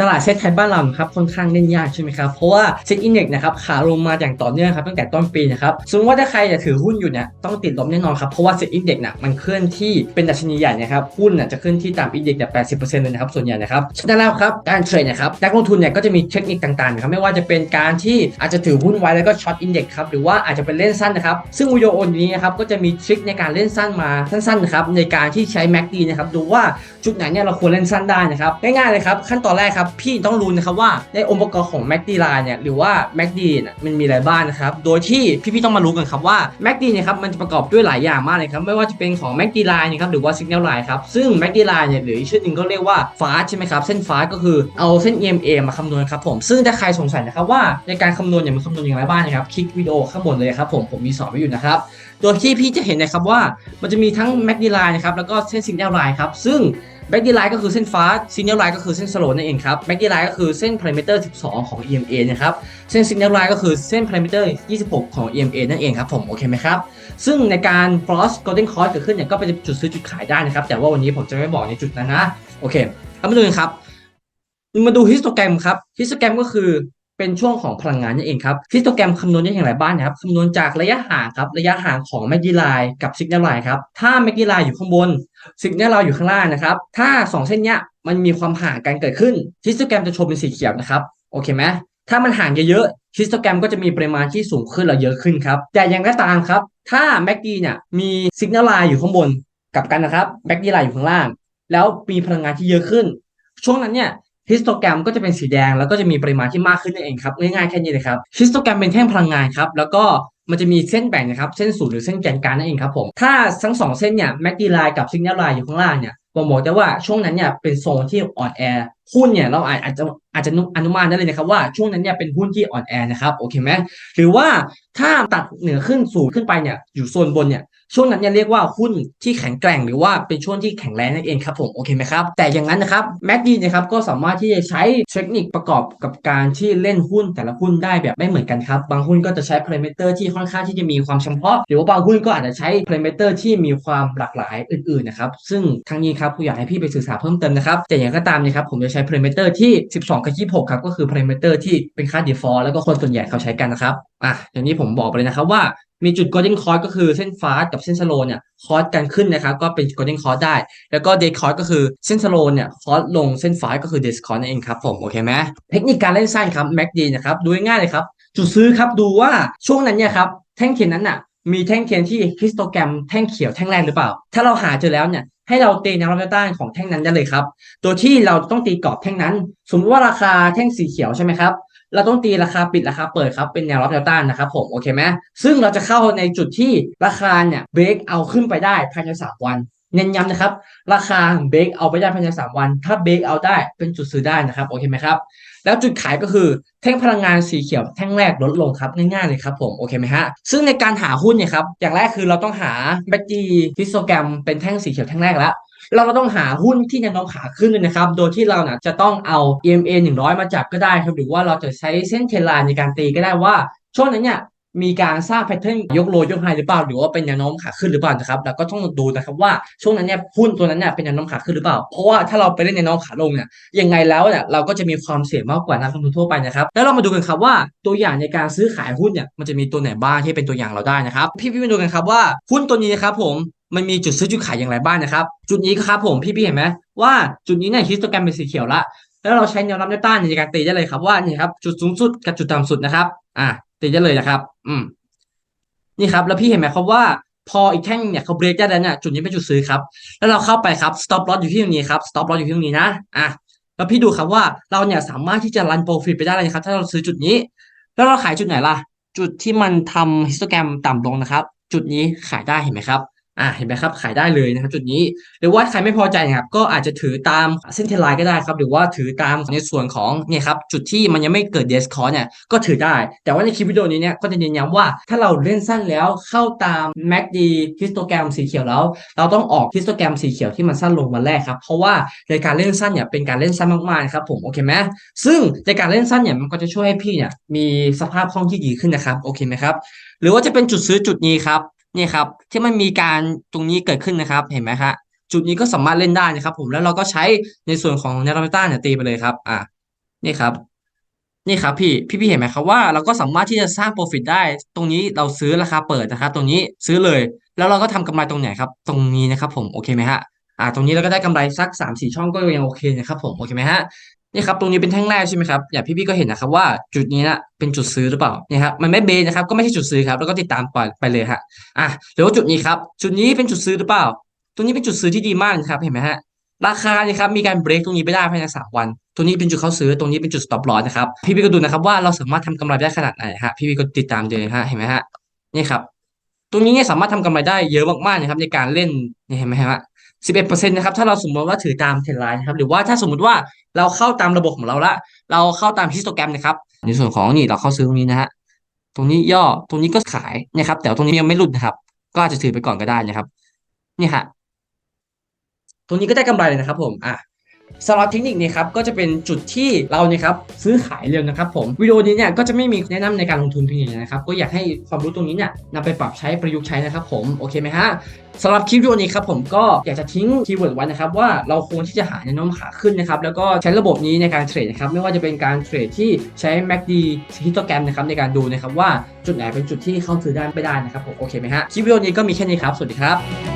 ตลาดเซ็ตไทยบ้านเราครับค่อนข้างเล่นยากใช่ไหมครับ เพราะว่าเซ็ตอินเด็กนะครับขาลงมาอย่างต่อเนื่องครับตั้งแต่ต้นปีนะครับสมมติว่าถ้าใครจะถือหุ้นอยู่เนี่ยต้องติดลบแน่นอนครับ เพราะว่าเซ็ตอินเด็กน่ะมันเคลื่อนที่เป็นดัชนีใหญ่นะครับหุ้นน่ะจะเคลื่อนที่ตามอินเด็กแต่แปดสิบเปอร์เซ็นต์เลยนะครับส่วนใหญ่นะครับฉะนั้นแล้วครับการเทรดนะครับนักลงทุนเนี่ยก็จะมีเทคนิคต่างๆครับไม่ว่าจะเป็นการที่อาจจะถือหุ้นไว้แล้วก็ช็อตอินเด็กครับหรือว่าอาจจะเป็นเล่นสั้นนะครับซึ่งวิดีโอนี้นะครับก็จะมีทริคในการเล่นสั้นมาสั้นๆนะครับในการที่ใช้ MACD นะครับดูว่าจุดไหนเนี่ยเราควรเล่นสั้นได้นะครับง่ายๆเลยครับขั้นตอนแรกครับพี่ต้องรู้นะครับว่าในองค์ประกอบของ MACD line เนี่ยหรือว่า MACD เนี่ยมันมีอะไรบ้างนะครับโดยที่พี่ๆต้องมารู้กันครับว่า MACD เนี่ยครับมันจะประกอบด้วยหลายอย่างมากเลยครับไม่ว่าจะเป็นของ MACD line นะครับหรือว่า Signal line ครับซึ่ง MACD line เนี่ยหรืออีกชื่อหนึ่งก็เรียกว่าฟาสใช่ไหมครับเส้นฟาสก็คือเอาเส้น EMA มาคำนวณครับผมซึ่งถ้าใครสงสัยนะครับว่าในการคำนวณเนี่ยมันคำนวณอย่างไรบ้างนะครับคลิกวิดีโอข้างบนเลยครับผมผมมีสอนไว้อยู่นะครับโดยที่พี่จะเห็นนะครับว่ามันจะมีทั้ง MACD line นะครับแล้วก็เส้น Signal line ครับซึ่ง MACD line ก็คือเส้นฟ้า Signal line ก็คือเส้นสโลนั่นเองครับ MACD line ก็คือเส้น parameter 12 ของ EMA นะครับเส้น Signal line ก็คือเส้น parameter 26 ของ EMA นั่นเองครับผมโอเคไหมครับซึ่งในการ cross golden cross เกิดขึ้นเนี่ยก็เป็นจุดซื้อจุดขายได้นะครับแต่ว่าวันนี้ผมจะไม่บอกในจุดนั้นนะโอเคเอามาดูกันครับมาดูฮิสโตแกรมครับฮิสโตแกรมก็คือ เป็นช่วงของพลังงานนั่นเองครับฮิสโตแกรมคำนวณได้อย่างไรบ้างนะครับคำนวณจากระยะห่างครับระยะห่างของแมกดีไลน์กับซิกแนลไลน์ครับถ้าแมกดีไลน์อยู่ข้างบนซิกแนลไลน์อยู่ข้างล่างนะครับถ้า 2 เส้นเนี้ยมันมีความห่างกันเกิดขึ้นฮิสโตแกรมจะโชว์เป็นสีเขียวนะครับโอเคไหมถ้ามันห่างเยอะๆฮิสโตแกรมก็จะมีปริมาณที่สูงขึ้นและเยอะขึ้นครับแต่อย่างไรตามครับถ้าแมกดีเนี่ยมีซิกแนลไลน์อยู่ข้างบนกับกันนะครับแมกดีไลน์อยู่ข้างล่าง แล้วมีพลังงานที่เยอะขึ้น ช่วงนั้นเนี่ย ฮิสโตแกรมก็จะเป็นสีแดงแล้วก็จะมีปริมาณที่มากขึ้นนั่นเองครับง่ายๆแค่นี้เลยครับฮิสโตแกรมเป็นแท่งพลังงานครับแล้วก็มันจะมีเส้นแบ่งนะครับเส้นศูนย์หรือเส้นแกนกลางนั่นเองครับผมถ้าทั้งสองเส้นเนี่ยแมกดีไลน์กับซิกแนลไลน์อยู่ข้างล่างเนี่ยผมบอกได้ว่าช่วงนั้นเนี่ยเป็นโซนที่อ่อนแอหุ้นเนี่ยเราอาจอาจจะอาจจะอนุมานได้เลยนะครับว่าช่วงนั้นเนี่ยเป็นหุ้นที่อ่อนแอนะครับโอเคไหมหรือว่าถ้าตัดเหนือขึ้นสูงขึ้นไปเนี่ยอยู่โซนบนเนี่ย ช่วงนั้นเนี่ยเรียกว่าหุ้นที่แข็งแกร่งหรือว่าเป็นช่วงที่แข็งแรงนั่นเองครับผมโอเคไหมครับแต่อย่างนั้นนะครับแมดดีนะครับก็สามารถที่จะใช้เทคนิคประกอบกับการที่เล่นหุ้นแต่ละหุ้นได้แบบไม่เหมือนกันครับบางหุ้นก็จะใช้พารามิเตอร์ที่ค่อนข้างที่จะมีความเฉพาะ หรือว่าบางหุ้นก็อาจจะใช้พารามิเตอร์ที่มีความหลากหลายอื่นๆนะครับซึ่งทั้งนี้ครับผมอยากให้พี่ไปศึกษาเพิ่มเติมนะครับแต่อย่างไรก็ตามนะครับผมจะใช้พารามิเตอร์ที่ 12 กับ26ครับก็คือพารามิเตอร์ที่เป็นค่า default แล้วก็คนส่วนใหญ่เขาใช้กันนะครับอะอย่างนี้ผมบอกไปเลยนะครับว่า มีจุด golden cross ก็คือเส้นฟ้ากับเส้นสโลเนี่ยคอร์สกันขึ้นนะครับก็เป็น golden cross ได้ แล้วก็ day cross ก็คือเส้นสโลเนี่ยคอร์สลงเส้นฟ้าก็คือ day cross นั่นเองครับผมโอเคไหมเทคนิคการเล่นสั้นครับ MACD นะครับดูง่ายเลยครับจุดซื้อครับดูว่าช่วงนั้นเนี่ยครับแท่งเทียนนั้นน่ะมีแท่งเทียนที่คริสโตแกรมแท่งเขียวแท่งแรกหรือเปล่า ถ้าเราหาเจอแล้วเนี่ยให้เราตีแนวรับต้านของแท่งนั้นได้เลยครับโดยที่เราต้องตีกรอบแท่งนั้น สมมติว่าราคาแท่งสีเขียวใช่ไหมครับ เราต้องตีราคาปิดราคาเปิดครับเป็นแนวรับแนวต้านนะครับผมโอเคไหมซึ่งเราจะเข้าในจุดที่ราคาเนี่ยเบรกเอาขึ้นไปได้ภายในสามวันเน้นย้ำนะครับ ราคาเบรกเอาไปได้ภายในสามวัน ถ้าเบรกเอาได้เป็นจุดซื้อได้นะครับโอเคไหมครับแล้วจุดขายก็คือแท่งพลังงานสีเขียวแท่งแรกลดลงครับง่ายๆเลยครับผมโอเคไหมฮะซึ่งในการหาหุ้นเนี่ยครับอย่างแรกคือเราต้องหาแบตจีฮิสโตแกรมเป็นแท่งสีเขียวแท่งแรกแล้ว เราก็ต้องหาหุ้นที่แนวโน้มขาขึ้นเลยนะครับ โดยที่เราเนี่ยจะต้องเอา EMA 100 มาจับก็ได้ครับ หรือว่าเราจะใช้เส้นเทรนไลน์ในการตีก็ได้ว่า ช่วงนั้นเนี่ยมีการสร้างแพทเทิร์นยกโลยกไฮหรือเปล่า หรือว่าเป็นแนวโน้มขาขึ้นหรือเปล่านะครับแล้วก็ต้องดูนะครับว่าช่วงนั้นเนี่ยหุ้นตัวนั้นเนี่ยเป็นแนวโน้มขาขึ้นหรือเปล่า เพราะว่าถ้าเราไปเล่นแนวโน้มขาลงเนี่ยยังไงแล้วเนี่ยเราก็จะมีความเสี่ยงมากกว่านักลงทุนทั่วไปนะครับแล้วเรามาดูกันครับว่าตัวอย่างในการซื้อขายหุ้นเนี่ยมันจะมีตัวไหนบ้างที่เป็นตัวอย่างเราได้นะครับพี่พี่มาดูกันครับว่าหุ้นตัวนี้นะครับผม มันมีจุดซื้อจุดขายอย่างไรบ้างนะครับ จุดนี้ครับผมพี่พี่เห็นไหมว่าจุดนี้เนี่ยฮิสโตแกรมเป็นสีเขียวละแล้วเราใช้แนวรับแนวต้านในการตีได้เลยครับว่านี่ครับจุดสูงสุดกับจุดต่ำสุดนะครับ อะตีได้เลยนะครับ อืมนี่ครับ แล้วพี่เห็นไหมครับว่าพออีกแท่งเนี่ยเขาเบรกได้แล้วเนี่ยจุดนี้เป็นจุดซื้อครับ แล้วเราเข้าไปครับ stop loss อยู่ที่ตรงนี้ครับ stop loss อยู่ที่ตรงนี้นะอะแล้วพี่ดูครับว่าเราเนี่ยสามารถที่จะรันโปรฟิตไปได้เลยครับ ถ้าเราซื้อจุดนี้ แล้วเราขายจุดไหนล่ะ จุดที่มันทำฮิสโตแกรมต่ำลงนะครับ จุดนี้ขายได้เห็นไหมครับ อ่าเห็นไหมครับขายได้เลยนะครับจุดนี้ หรือว่าใครไม่พอใจนะครับก็อาจจะถือตามเส้นเทรนไลน์ก็ได้ครับ หรือว่าถือตามในส่วนของเนี่ยครับจุดที่มันยังไม่เกิดเดสคอร์เนี่ยก็ถือได้ แต่ว่าในคลิปวิดีโอนี้เนี่ยก็จะเน้นย้ำว่าถ้าเราเล่นสั้นแล้วเข้าตาม MACD ฮิสโตแกรมสีเขียวแล้ว เราต้องออกฮิสโตแกรมสีเขียวที่มันสั้นลงมาแรกครับเพราะว่าในการเล่นสั้นเนี่ยเป็นการเล่นสั้นมากๆครับผมโอเคไหมซึ่งในการเล่นสั้นเนี่ยมันก็จะช่วยให้พี่เนี่ยมีสภาพคล่องที่ดีขึ้นนะครับโอเคไหมครับหรือว่าจะเป็นจุดซื้อจุดนี้ครับ นี่ครับที่มันมีการตรงนี้เกิดขึ้นนะครับ เห็นไหมครับจุดนี้ก็สามารถเล่นได้นะครับ ผมแล้วเราก็ใช้ในส่วนของแนวรับต้านเนี่ยตีไปเลยครับอะนี่ครับ นี่ครับพี่พี่พี่เห็นไหมครับว่าเราก็สามารถที่จะสร้าง profit ได้ ตรงนี้เราซื้อราคาเปิดนะครับตรงนี้ซื้อเลย แล้วเราก็ทำกำไรตรงไหนครับ ตรงนี้นะครับ ผมโอเคไหมฮะอ่าตรงนี้เราก็ได้กำไรสัก3 4ช่องก็ยังโอเคนะครับผมโอเคไหมฮะ นี่ครับตรงนี้เป็นแท่งแรกใช่ไหมครับอย่างพี่พี่ก็เห็นนะครับว่าจุดนี้นะเป็นจุดซื้อหรือเปล่านี่ครับมันไม่เบนนะครับก็ไม่ใช่จุดซื้อครับแล้วก็ติดตามไปไปเลยฮะอะหรือว่าจุดนี้ครับจุดนี้เป็นจุดซื้อหรือเปล่า ตรงนี้เป็นจุดซื้อที่ดีมากนะครับเห็นไหมฮะราคาเนี่ยครับมีการเบรกตรงนี้ไปได้ภายในสามวันตัวนี้เป็นจุดเข้าซื้อตรงนี้เป็นจุด stop loss นะครับพี่พี่ก็ดูนะครับว่าเราสามารถทำกำไรได้ขนาดไหนฮะพี่พี่ก็ติดตามเดูนฮะเห็นไหมฮะนี่ครับตรงนี้เนี่ยสามารถทำกำไรได้เยอะมากๆนะครับในการเล่นนี่เห็นไหมฮะ สิบเอ็ดเปอร์เซ็นต์นะครับถ้าเราสมมติว่าถือตามเทรนไลน์นะครับหรือว่าถ้าสมมติว่าเราเข้าตามระบบของเราละเราเข้าตามฮิสโตแกรมนะครับในส่วนของนี่เราเข้าซื้อตรงนี้นะฮะตรงนี้ย่อตรงนี้ก็ขายนะครับ แต่ตรงนี้ยังไม่หลุดนะครับ ก็อาจจะถือไปก่อนก็ได้นะครับ นี่ฮะตรงนี้ก็ได้กำไรเลยนะครับ ผมอะ สำหรับเทคนิคนี้ครับก็จะเป็นจุดที่เราเนี่ยครับซื้อขายเร็วนะครับผมวิดีโอนี้เนี่ยก็จะไม่มีแนะนำในการลงทุนเพียงอย่างเดียวนะครับก็อยากให้ความรู้ตรงนี้เนี่ยนำไปปรับใช้ประยุกต์ใช้นะครับผมโอเคไหมฮะสำหรับคลิปวิดีโอนี้ครับผมก็อยากจะทิ้งคีย์เวิร์ดไว้นะครับว่าเราควรที่จะหาแนวโน้มขาขึ้นนะครับแล้วก็ใช้ระบบนี้ในการเทรดนะครับไม่ว่าจะเป็นการเทรดที่ใช้ MACD ฮิสโตแกรมนะครับในการดูนะครับว่าจุดไหนเป็นจุดที่เข้าซื้อได้ไม่ได้นะครับผมโอเคไหมฮะคลิปวิดีโอนี้ก็มีแค่นี้ครับสวัสดีครับ